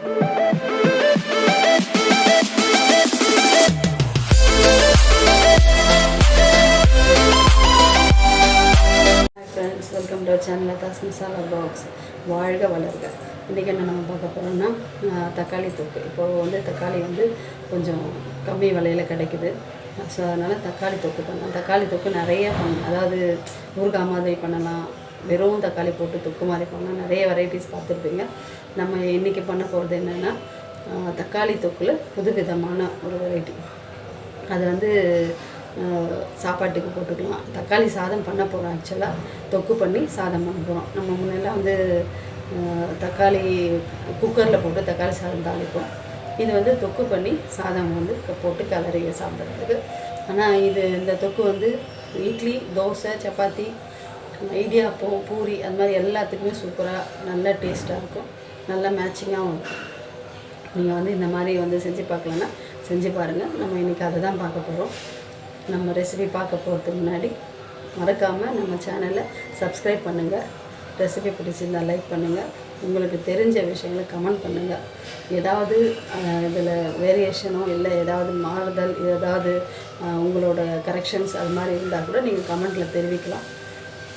Friends welcome to channel Das masala box வாழ்க வளர்க. இன்றைக்கி என்ன நம்ம பார்க்க போகிறோம்னா தக்காளி தொக்கு. இப்போது வந்து தக்காளி வந்து கொஞ்சம் கம்மி விலையில் கிடைக்குது. ஸோ அதனால் தக்காளி தொக்கு பண்ணலாம். தக்காளி தொக்கு நிறைய பண்ணலாம் அதாவது ஊறுகாய் மாதிரி பண்ணலாம். வெறும் தக்காளி போட்டு தொக்கு மாதிரி பண்ணால் நிறைய வெரைட்டிஸ் பார்த்துருப்பீங்க. நம்ம இன்றைக்கி பண்ண போகிறது என்னென்னா தக்காளி தொக்கில் புது விதமான ஒரு வெரைட்டி அது வந்து சாப்பாட்டுக்கு போட்டுக்கலாம். தக்காளி சாதம் பண்ண போகிறோம் ஆக்சுவலாக தொக்கு பண்ணி சாதம் பண்ண போகிறோம் நம்ம முன்னெல்லாம் வந்து தக்காளி குக்கரில் போட்டு தக்காளி சாதம் தாளிப்போம். இது வந்து தொக்கு பண்ணி சாதம் வந்து போட்டு கலரி சாப்பிட்றதுக்கு. ஆனால் இது இந்த தொக்கு வந்து இட்லி தோசை சப்பாத்தி இடியாப்பம் பூரி அது மாதிரி எல்லாத்துக்குமே சூப்பராக நல்ல டேஸ்ட்டாக இருக்கும். நல்ல மேட்சிங்காகவும் இருக்கும். நீங்கள் வந்து இந்த மாதிரி வந்து செஞ்சு பார்க்கலன்னா செஞ்சு பாருங்கள் நம்ம இன்றைக்கி அதை தான் பார்க்க போகிறோம் நம்ம ரெசிபி பார்க்க போகிறதுக்கு முன்னாடி மறக்காமல் நம்ம சேனலை சப்ஸ்கிரைப் பண்ணுங்கள் ரெசிபி பிடிச்சிருந்தா லைக் பண்ணுங்கள் உங்களுக்கு தெரிஞ்ச விஷயங்களை கமெண்ட் பண்ணுங்கள் ஏதாவது இதில் வேரியேஷனோ இல்லை ஏதாவது மாறுதல் ஏதாவது உங்களோட கரெக்ஷன்ஸ் அது மாதிரி இருந்தால் கூட நீங்கள் கமெண்ட்டில் தெரிவிக்கலாம்.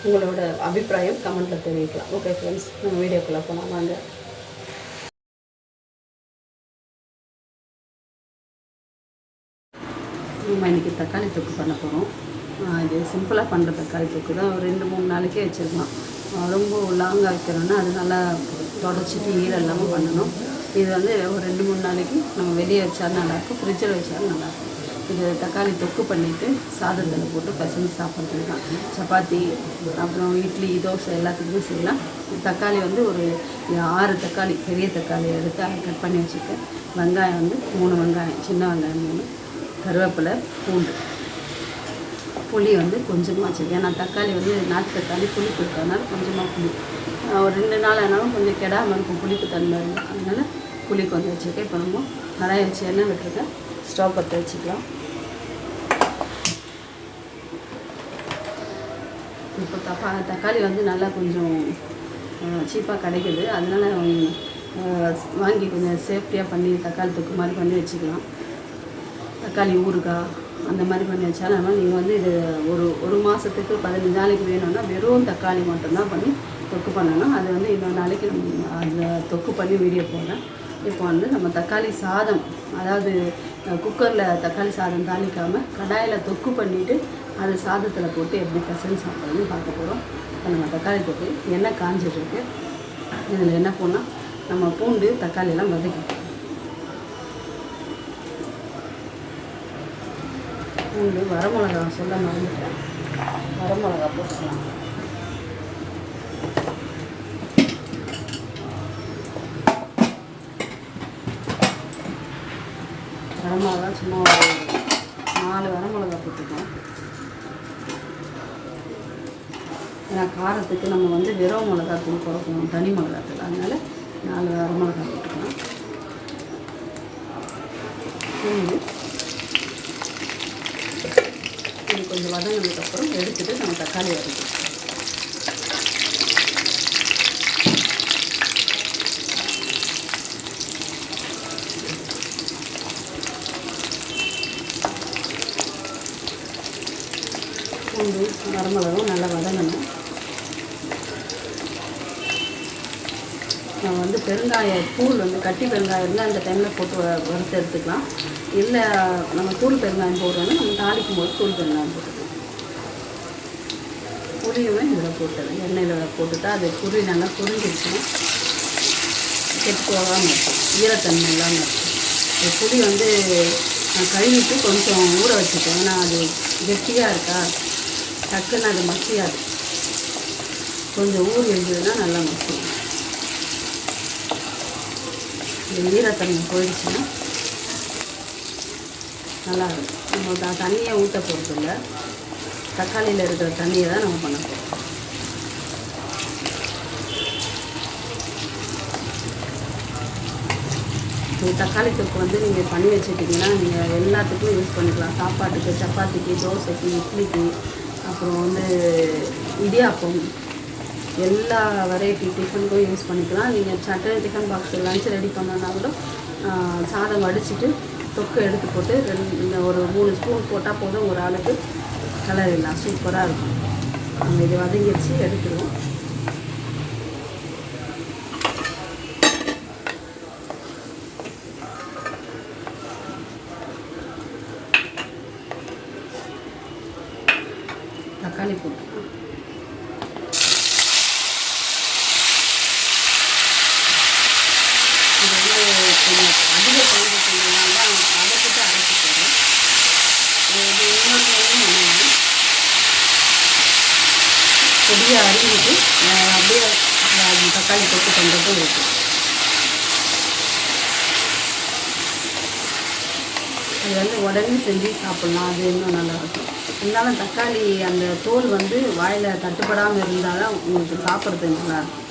உங்களோட அபிப்பிராயம் கமெண்ட்டில் தெரிவிக்கலாம். ஓகே ஃப்ரெண்ட்ஸ் நம்ம வீடியோக்குள்ளே போகலாம் வாங்க. நம்ம இன்றைக்கி தக்காளி தொக்கு பண்ண போகிறோம் இது சிம்பிளாக பண்ணுற தக்காளி தொக்கு தான். ஒரு ரெண்டு மூணு நாளைக்கே வச்சுருக்கலாம். ரொம்ப லாங்காக வைக்கிறோன்னா அது நல்லா தொடச்சிட்டு ஈரம் இல்லாமல் பண்ணணும். இது வந்து ஒரு ரெண்டு மூணு நாளைக்கு நம்ம வெளியே வச்சாலும் நல்லாயிருக்கும் ஃப்ரிட்ஜில் வச்சாலும் நல்லாயிருக்கும் இது தக்காளி தொக்கு பண்ணிவிட்டு சாதத்தில் போட்டு பசங்க சாப்பிட்றது தான். சப்பாத்தி அப்புறம் இட்லி தோசை எல்லாத்துக்குமே செய்யலாம். தக்காளி வந்து ஒரு ஆறு தக்காளி பெரிய தக்காளி எடுத்து அதை கட் பண்ணி வச்சுருக்கேன் வெங்காயம் வந்து மூணு வெங்காயம் சின்ன வெங்காயம் மூணு கருவேப்பிலை பூண்டு. புளி வந்து கொஞ்சமாக வச்சுருக்கேன் ஏன்னா தக்காளி வந்து நாட்டு தக்காளி புளிப்பு இருக்கிறதுனால கொஞ்சமாக புளி. ஒரு ரெண்டு நாள் ஆனாலும் கொஞ்சம் கெடாமல் இருக்கும் புளிப்பு தன்மை இருக்கும். அதனால புளி கொஞ்சம் வச்சுருக்கேன். இப்போ நம்ம கடாயை வச்சு எண்ணெய் விட்டுருக்கேன். ஸ்டவ் பற்ற வச்சுக்கலாம் இப்போ தப்பா தக்காளி வந்து நல்லா கொஞ்சம் சீப்பாக கிடைக்குது. அதனால் வாங்கி கொஞ்சம் சேஃப்டியாக பண்ணி தக்காளி தொக்கு மாதிரி பண்ணி வச்சுக்கலாம். தக்காளி ஊறுகாய் அந்த மாதிரி பண்ணி வச்சாலும் அதனால் நீங்கள் வந்து இது ஒரு ஒரு மாதத்துக்கு பதினஞ்சு நாளைக்கு வேணும்னா வெறும் தக்காளி மட்டும்தான் பண்ணி தொக்கு பண்ணணும். அது வந்து இன்னொரு நாளைக்கு நம்ம அந்த தொக்கு பண்ணி வீடியோ போடுறேன். இப்போ வந்து நம்ம தக்காளி சாதம் அதாவது குக்கரில் தக்காளி சாதம் தாளிக்காமல் கடாயில் தொக்கு பண்ணிவிட்டு அது சாதத்தில் போட்டு எப்படி பசங்க சாப்பிட்றதுன்னு பார்க்க போகிறோம் இப்போ நம்ம தக்காளி தொக்கு எண்ணெய் காஞ்சிட்ருக்கு இதில் என்ன போனால் நம்ம பூண்டு தக்காளியெல்லாம் வதக்கி பூண்டு வரமிளகா சொல்ல மறந்துட்டேன். வரமிளகா போட்டுக்கலாம். வரமிளகா சும்மா ஒரு நாலு வரமிளகா போட்டுக்கோம் ஏன்னா காரத்துக்கு நம்ம வந்து வெறும் மிளகா தூள் தனி மிளகா தூள். அதனால் நாலு வரமிளகா போட்டுக்கலாம். பூண்டு இது கொஞ்சம் வதங்கினதுக்கப்புறம் எடுத்துகிட்டு நம்ம தக்காளி வரைக்கும் பூண்டு நல்லா வதங்கணும். நம்ம வந்து பெருங்காய தூள் வந்து கட்டி பெருங்காயம் இருந்தால் அந்த டைமில் போட்டு வ- வறுத்து எடுத்துக்கலாம். இல்லை நம்ம தூள் பெருங்காயம் போடுறோன்னா நம்ம தாளிக்கும் போது தூள் பெருங்காயம் போட்டுக்கலாம். புளியுமே இதில் போட்டுறேன் எண்ணெயில் போட்டுட்டா அது புளி நல்லா புரிஞ்சிருச்சுன்னா கெட்டு போகாமல் இருக்கும். ஈரத்தன்மை இல்லாமல் இருக்கும். இந்த புளி வந்து நான் கழுவிட்டு கொஞ்சம் ஊற வச்சுட்டேன் ஏன்னா அது கெட்டியாக இருக்கா? டக்குன்னு அது மசியாது. கொஞ்சம் ஊறி இருந்ததுன்னா நல்லா மசியும். இந்த ஈரத்தண்ணி போயிடுச்சுன்னா நல்லா இருக்கும். நம்ம தண்ணியை ஊற்ற போகிறதில்ல இல்லை. தக்காளியில் இருக்கிற தண்ணியை தான் நம்ம பண்ண போகிறோம் இந்த தக்காளி தொக்கு வந்து நீங்கள் பண்ணி வச்சுட்டிங்கன்னா நீங்கள் எல்லாத்துக்கும் யூஸ் பண்ணிக்கலாம். சாப்பாட்டுக்கு சப்பாத்திக்கு தோசைக்கு இட்லிக்கு அப்புறம் வந்து இடியாப்பம். எல்லா வெரைட்டி டிஃபனுக்கும் யூஸ் பண்ணிக்கலாம். நீங்கள் சட்டை டிஃபன் பாக்ஸ் லஞ்ச் ரெடி பண்ணனா கூட சாதம் வடிச்சிட்டு தொக்கு எடுத்து போட்டு ரெண்டு இந்த ஒரு மூணு ஸ்பூன் போட்டால் போதும். ஒரு ஆளுக்கு. கலரிடலாம் சூப்பராக இருக்கும். நம்ம இது வதங்கிடுச்சு எடுத்துருவோம் தக்காளி போட்டுக்கலாம் இது வந்து கொஞ்சம் அதிக குழம்பு கொஞ்சம் தான் வதக்கிட்டு அரைச்சி போகிறேன் இது இன்னொரு வேலையும் பண்ணுவேன் பொடியை அரிஞ்சிட்டு அஹ், அப்படியே அஹ், தக்காளி தொட்டு பண்ணுறதும் இருக்குது அது வந்து உடனே செஞ்சு சாப்பிட்லாம். அது இன்னும் நல்லா இருக்கும். இருந்தாலும் தக்காளி அந்த தோல் வந்து வாயில் தட்டுப்படாமல் இருந்தால் தான் உங்களுக்கு சாப்பிட்றது நல்லா இருக்கும்.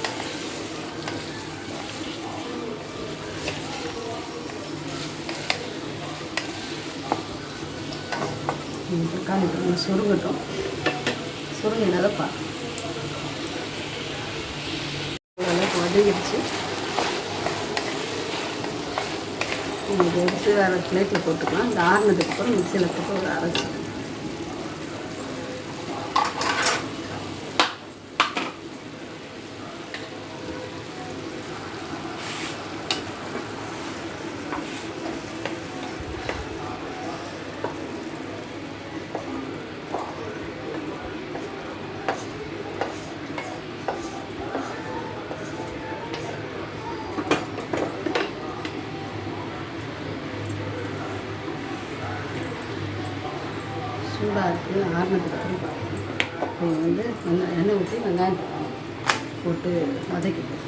தக்காளி சுருங்கட்டும். சுருங்கினதை பார்க்கணும் வச்சு. இதை எடுத்து வேறு பிளேட்டில் போட்டுக்கலாம். இந்த ஆறுனதுக்கப்புறம் மிக்சியில் போட்டு ஒரு அரைச்சி. சூடாக இருக்குது வந்து எண்ணெய் எண்ணெய் ஊற்றி வெங்காயம் போட்டு வதக்கிட்டு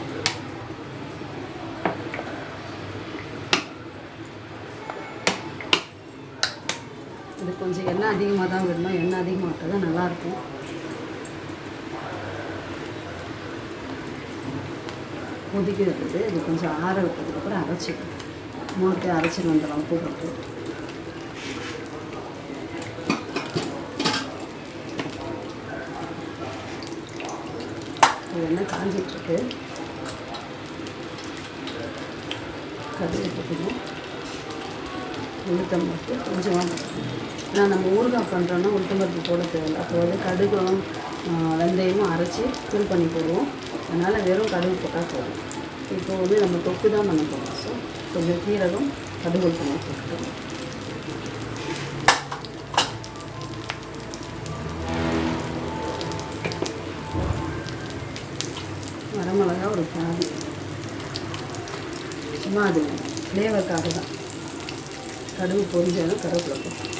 இது கொஞ்சம் எண்ணெய் அதிகமாக தான் விடணும் எண்ணெய் அதிகமாக விட்டால் தான் நல்லாயிருக்கும். கொதிக்க இருக்குது இது கொஞ்சம் ஆற விட்டதுக்கப்புறம் அரைச்சிக்கணும். மூணுத்தையும் அரைச்சிட்டு வந்துடலாம் உப்பு போட்டு இது எண்ணெய் காஞ்சிட்ருக்கு. கடுகு போட்டுக்கணும். உளுத்தம் பருப்பு கொஞ்சமாக நான் ஏன்னா நம்ம ஊறுகாய் பண்ணுறோன்னா உளுத்தம் பருப்பு போட தேவையில்லை. அப்போ வந்து கடுகும் வெந்தயமும் அரைச்சி தூள் பண்ணி போடுவோம். அதனால் வெறும் கடுகு போட்டால் போதும். இப்போ வந்து நம்ம தொக்கு தான் பண்ண போகிறோம் ஸோ கொஞ்சம் கீரகம் கடுகு பண்ணி போட்டுக்கணும். ஒரு பாதி சும்மா அது ஃப்ளேவருக்காக தான். கடுகு பொரிஞ்சாலும் கருவேப்பிலை போட்டு.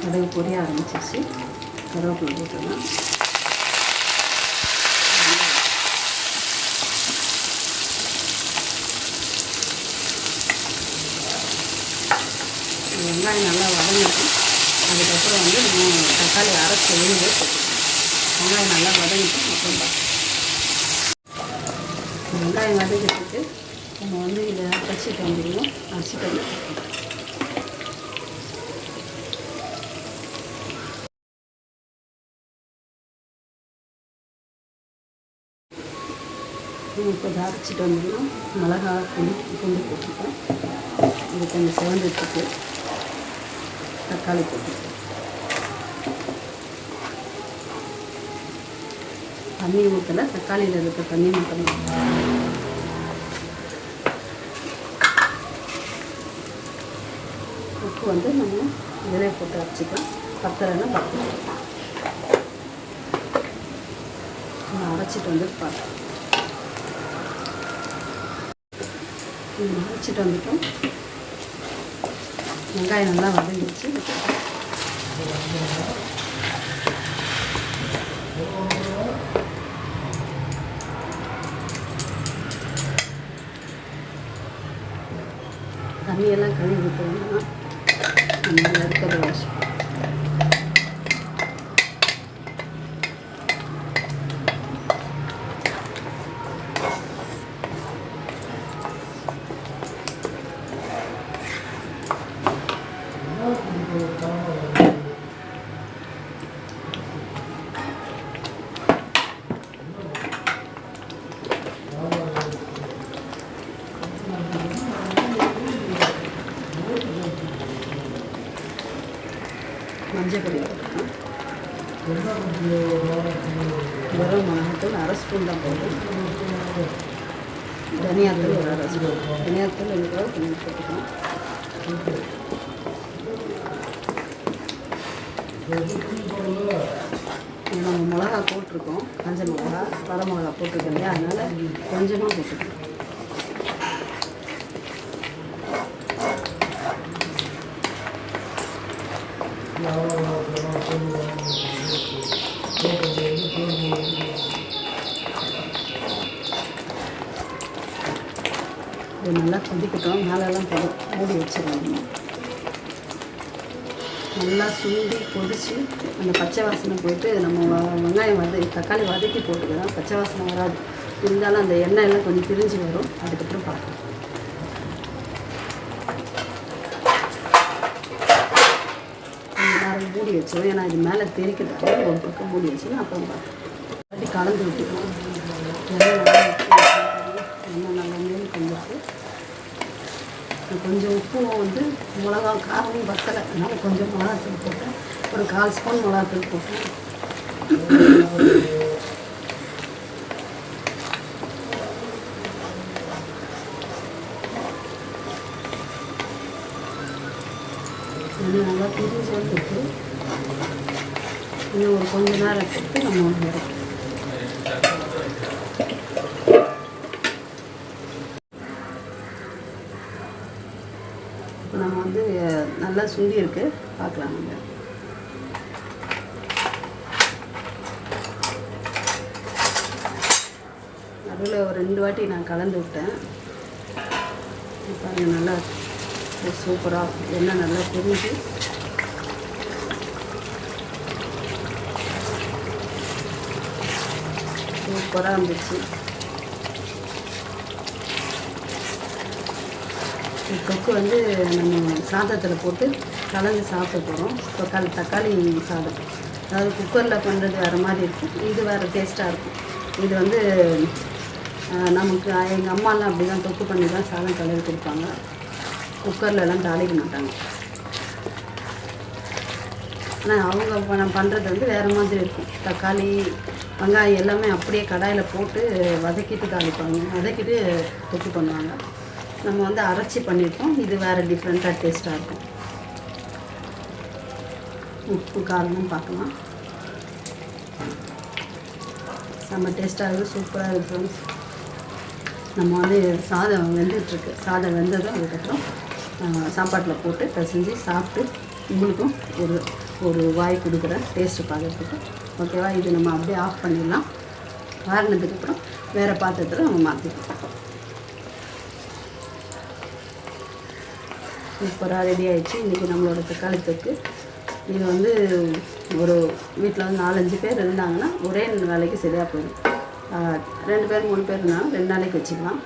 கடுகு பொரிய ஆரம்பிச்சிச்சு கருவேப்பிலை போட்டுடலாம் வெங்காயம் நல்லா வதங்கிட்டு அதுக்கப்புறம் வந்து நம்ம தக்காளி அரைச்சி விழுந்து வெங்காயம் நல்லா வதங்கிட்டு அப்புறம் வெங்காயம் வதக்கிட்டு நம்ம வந்து இதை அரைச்சிட்டு வந்துடுவோம். அரைச்சிட்டு வந்து இப்போ இதை அரைச்சிட்டு வந்துடுவோம். மிளகா புளி பூண்டு போட்டுருக்கோம் இது கொஞ்சம் சிவந்துட்டுருக்கு தக்காளி போட்டுருக்கோம் தண்ணி ஊற்றலை தக்காளியில் இருக்க தண்ணி மட்டும் உப்பு வந்து நம்ம இதிலே போட்டு அரைச்சிக்கலாம். பத்தலைன்னா பத்து. நான் அரைச்சிட்டு வந்து பார்க்கலாம். அரைச்சிட்டு வந்துட்டோம். வெங்காயம் நல்லா வதங்கிடுச்சு தண்ணியெல்லாம் கழுவி விட்டோம்னா நம்ம இருக்கிறத வாஷ் மஞ்சள் பொடி போட்டுக்கலாம் வெறும் மிளகாத்தூள் அரை ஸ்பூன் தான் போதும் தனியாத்தூள் ஒரு அரை ஸ்பூன் தனியாத்தூள் எங்களுக்கு கொஞ்சம் நம்ம மிளகா போட்டிருக்கோம். கஞ்ச மிளகா வர மிளகா போட்டிருக்கோம் இல்லையா? அதனால் கொஞ்சமாக போட்டுருக்கோம் இது நல்லா கொதிக்கட்டும் மேலெல்லாம் கொதி மூடி வச்சிடணும் நல்லா சுண்டி கொதித்து அந்த பச்சை வாசனை போயிட்டு நம்ம வெங்காயம் வத தக்காளி வதக்கி போட்டுக்கலாம். பச்சை வாசனை வராது. இருந்தாலும் அந்த எண்ணெய் எல்லாம் கொஞ்சம் பிரிஞ்சு வரும். அதுக்கப்புறம் பார்க்கலாம். நேரம் மூடி வச்சிடும் ஏன்னா இது மேலே தெரிக்கிறது ஒரு பக்கம் மூடி வச்சிடும் அப்புறம் பார்க்கலாம். கலந்து விட்டுக்கலாம் எண்ணெய் நல்லா ஊத்தி வச்சிருக்கோம். எண்ணெய் நல்லா மேல் கொஞ்சம் கொஞ்சம் உப்பும் வந்து மிளகா காரமும் பத்தலை அதனால் கொஞ்சம் மிளகாத்தூள் போட்டேன் ஒரு கால் ஸ்பூன் மிளகாத்தூள் போட்டேன் நல்லா பிரிஞ்சு வந்துட்டு இன்னும் ஒரு கொஞ்ச நேரம் போட்டு நம்ம வந்து இப்போ நம்ம வந்து அஹ், நல்லா சுண்டி இருக்கு. பார்க்கலாம். நம்ம நடுவில் ஒரு ரெண்டு வாட்டி நான் கலந்து விட்டேன். இப்ப பாருங்க நல்லா சூப்பராக எண்ணெய் நல்லா புரிஞ்சு. சூப்பராக இருந்துச்சு. தொக்கு வந்து நம்ம சாதத்தில் போட்டு கலந்து சாப்பிட போகிறோம் தக்காளி தக்காளி சாதம். அதாவது குக்கரில் பண்ணுறது வேறு மாதிரி இருக்கும் இது வேறு டேஸ்ட்டாக இருக்கும். இது வந்து நமக்கு எங்கள் அம்மாலாம் அப்படி தான் தொக்கு பண்ணி தான் சாதம் கலரி கொடுப்பாங்க. குக்கர்லலாம் தாளிக்க மாட்டாங்க. ஆனால் அவங்க நான் பண்ணுறது வந்து வேறு மாதிரி இருக்கும். தக்காளி வெங்காயம் எல்லாமே அப்படியே கடாயில் போட்டு வதக்கிட்டு தாளிப்பாங்க. வதக்கிட்டு தொக்கு பண்ணுவாங்க. நம்ம வந்து அரைச்சி பண்ணியிருக்கோம். இது வேறு டிஃப்ரெண்ட்டாக டேஸ்ட்டாக இருக்கும். உப்பு காரணம் பார்க்கலாம். செம்ம டேஸ்ட்டாக இருக்குது சூப்பராக இருக்குது ஃப்ரெண்ட்ஸ் நம்ம வந்து சாதம் வெந்துட்டுருக்கு. சாதம் வெந்ததும் அதுக்கப்புறம் சாப்பாட்டில் போட்டு பிசைஞ்சு சாப்பிட்டு உங்களுக்கும் ஒரு ஒரு வாய் கொடுக்குற டேஸ்ட்டு பார்க்குறதுக்கு. ஓகேவா இது நம்ம அப்படியே ஆஃப் பண்ணிடலாம். ஆறுனதுக்கப்புறம் வேறு பாத்திரத்தில் நம்ம மாற்றிக்கலாம் சூப்பராக ரெடி ஆகிடுச்சு இன்றைக்கி நம்மளோட தக்காளி தொக்கு இது வந்து ஒரு வீட்டில் வந்து நாலஞ்சு பேர் இருந்தாங்கன்னா ஒரே வேலைக்கு சரியாக போயிடும். ரெண்டு பேர் மூணு பேர் இருந்தாலும் ரெண்டு நாளைக்கு வச்சுக்கலாம்.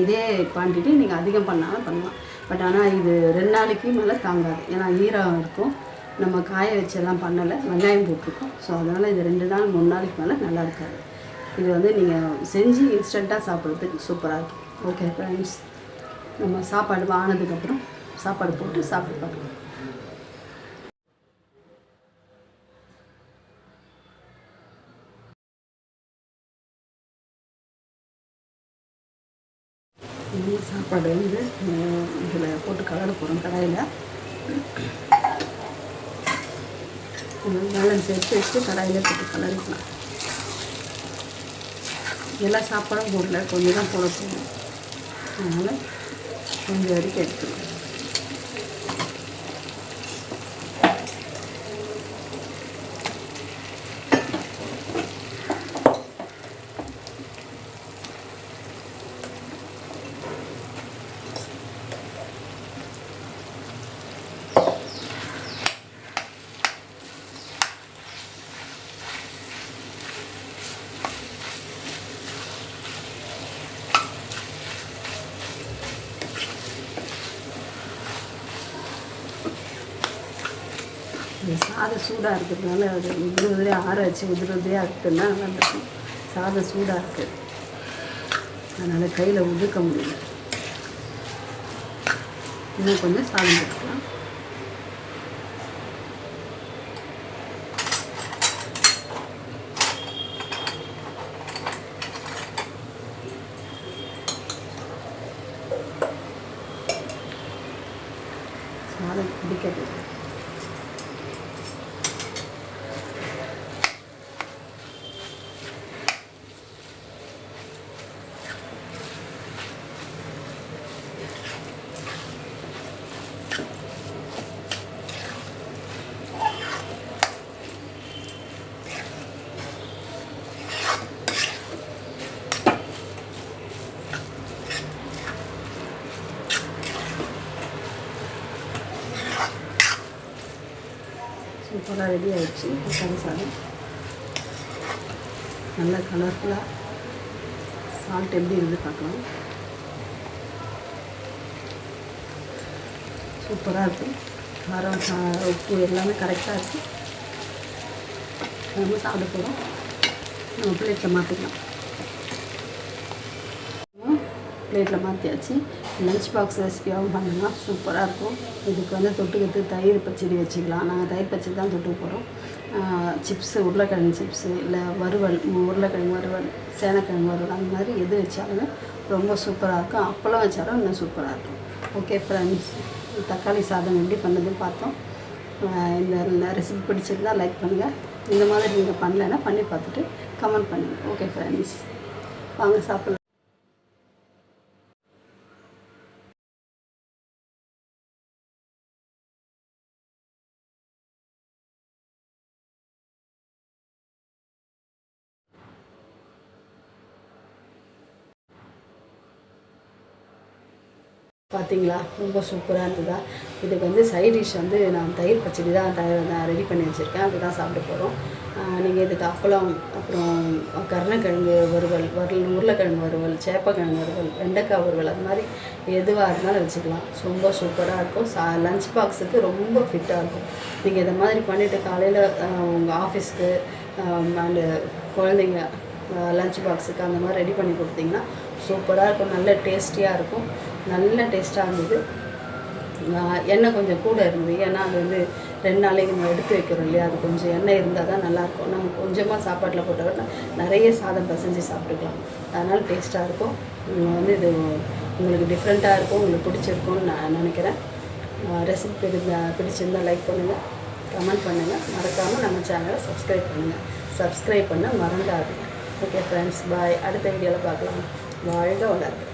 இதே குவான்டிட்டி நீங்கள் அதிகம் பண்ணாலும் பண்ணலாம். பட் ஆனால் இது ரெண்டு நாளைக்கு மேலே தாங்காது. ஏன்னா ஈரம் இருக்கும். நம்ம காய வச்செல்லாம் பண்ணலை. வெங்காயம் போட்டிருக்கோம். ஸோ அதனால் இது ரெண்டு நாள் மூணு நாளைக்கு மேலே நல்லா இருக்காது. இது வந்து நீங்கள் செஞ்சு இன்ஸ்டண்ட்டாக சாப்பிட்றதுக்கு சூப்பராக இருக்கும். ஓகே ஃப்ரெண்ட்ஸ் நம்ம சாப்பாடு வாங்கினதுக்கப்புறம் சாப்பாடு போட்டு சாப்பிட்டு பார்க்கலாம். சாப்பாடு வந்து இதில் போட்டு கலர போகிறோம் கடாயில். பேலன்ஸ் சேர்த்து வச்சுட்டு கடாயில் போட்டு கலரிக்கலாம். எல்லா சாப்பாடும் போடல கொஞ்சம் தான் போட போகணும் அதனால் கொஞ்சம் வரைக்கும் எடுத்துக்கலாம். சாதம் சூடாக இருக்கிறதுனால அது உதிரி உதிரியாக ஆற வச்சு உதிரி உதிரியாக இருக்குதுன்னா நல்லா சாதம் சூடாக இருக்குது அதனால் கையில் உதுக்க முடியல. இன்னும் கொஞ்சம் சாதம் போட்டுக்கலாம். நல்லா ரெடி ஆகிடுச்சு தக்காளி சாதம் நல்ல கலர்ஃபுல்லாக சால்ட் எப்படி இருந்து பார்க்கலாம். சூப்பராக இருக்கும் காரம் சா உப்பு எல்லாமே கரெக்டாக இருக்குது நம்ம சாப்பிட போகிறோம் நம்ம பிளேட்டில் மாற்றிக்கலாம் பிளேட்டில் மாற்றியாச்சு லஞ்ச் பாக்ஸ் ரெசிபியாகவும் பண்ணலாம் சூப்பராக இருக்கும். இதுக்கு வந்து தொட்டுக்கிறது தயிர் பச்சடி வச்சுக்கலாம். நாங்கள் தயிர் பச்சடி தான் தொட்டுக்க போகிறோம் சிப்ஸு உருளைக்கிழங்கு சிப்ஸு இல்லை வறுவல் உருளைக்கிழங்கு வறுவல் சேனக்கிழங்கு வறுவல் அந்த மாதிரி எது வச்சாலும் ரொம்ப சூப்பராக இருக்கும். அப்பளம் வச்சாலும் இன்னும் சூப்பராக இருக்கும். ஓகே ஃப்ரெண்ட்ஸ் தக்காளி சாதம் எப்படி பண்ணதுன்னு பார்த்தோம். இந்த ரெசிபி பிடிச்சிருந்தா லைக் பண்ணுங்கள் இந்த மாதிரி நீங்கள் பண்ணலைன்னா பண்ணி பார்த்துட்டு கமெண்ட் பண்ணுங்கள் ஓகே ஃப்ரெண்ட்ஸ் வாங்க சாப்பிட்லாம். பார்த்தீங்களா? ரொம்ப சூப்பராக இருந்ததா? இதுக்கு வந்து சைட் டிஷ் வந்து நான் தயிர் பச்சடி தான் தயார் நான் ரெடி பண்ணி வச்சுருக்கேன். அதுதான் சாப்பிட போகிறோம் நீங்கள் இதுக்கு அப்பளம் அப்புறம் கருணக்கிழங்கு வறுவல் வறுவல் உருளைக்கிழங்கு வறுவல் சேப்பக்கிழங்கு வறுவல் வெண்டைக்காய் வறுவல் அது மாதிரி எதுவாக இருந்தாலும் வச்சுக்கலாம். ரொம்ப சூப்பராக இருக்கும். சா லஞ்ச் பாக்ஸுக்கு ரொம்ப ஃபிட்டாக இருக்கும். நீங்கள் இதை மாதிரி பண்ணிவிட்டு காலையில் உங்கள் ஆஃபீஸ்க்கு அண்டு குழந்தைங்க லஞ்ச் பாக்ஸுக்கு அந்த மாதிரி ரெடி பண்ணி கொடுத்தீங்கன்னா சூப்பராக இருக்கும். நல்ல டேஸ்டியாக இருக்கும். நல்ல டேஸ்ட்டாக இருந்தது. எண்ணெய் கொஞ்சம் கூட இருந்தது. ஏன்னா அது வந்து ரெண்டு நாளைக்கு நம்ம எடுத்து வைக்கிறோம் இல்லையா? அது கொஞ்சம் எண்ணெய் இருந்தால் தான் நல்லாயிருக்கும். நம்ம கொஞ்சமாக சாப்பாட்டில் போட்டோம்னா நிறைய சாதம் பசைஞ்சு சாப்பிட்டுக்கலாம். அதனால் டேஸ்ட்டாக இருக்கும். வந்து இது உங்களுக்கு டிஃப்ரெண்ட்டாக இருக்கும். உங்களுக்கு பிடிச்சிருக்கும்னு நான் நினைக்கிறேன். ரெசிபி பிடிச்சிருந்தால் லைக் பண்ணுங்கள் கமெண்ட் பண்ணுங்கள் மறக்காமல் நம்ம சேனலை சப்ஸ்கிரைப் பண்ணுங்கள் சப்ஸ்கிரைப் பண்ண மறந்துடாதீங்க ஓகே ஃப்ரெண்ட்ஸ் பாய் அடுத்த வீடியோவில் பார்க்கலாம். வாழ்க வளர்க்கு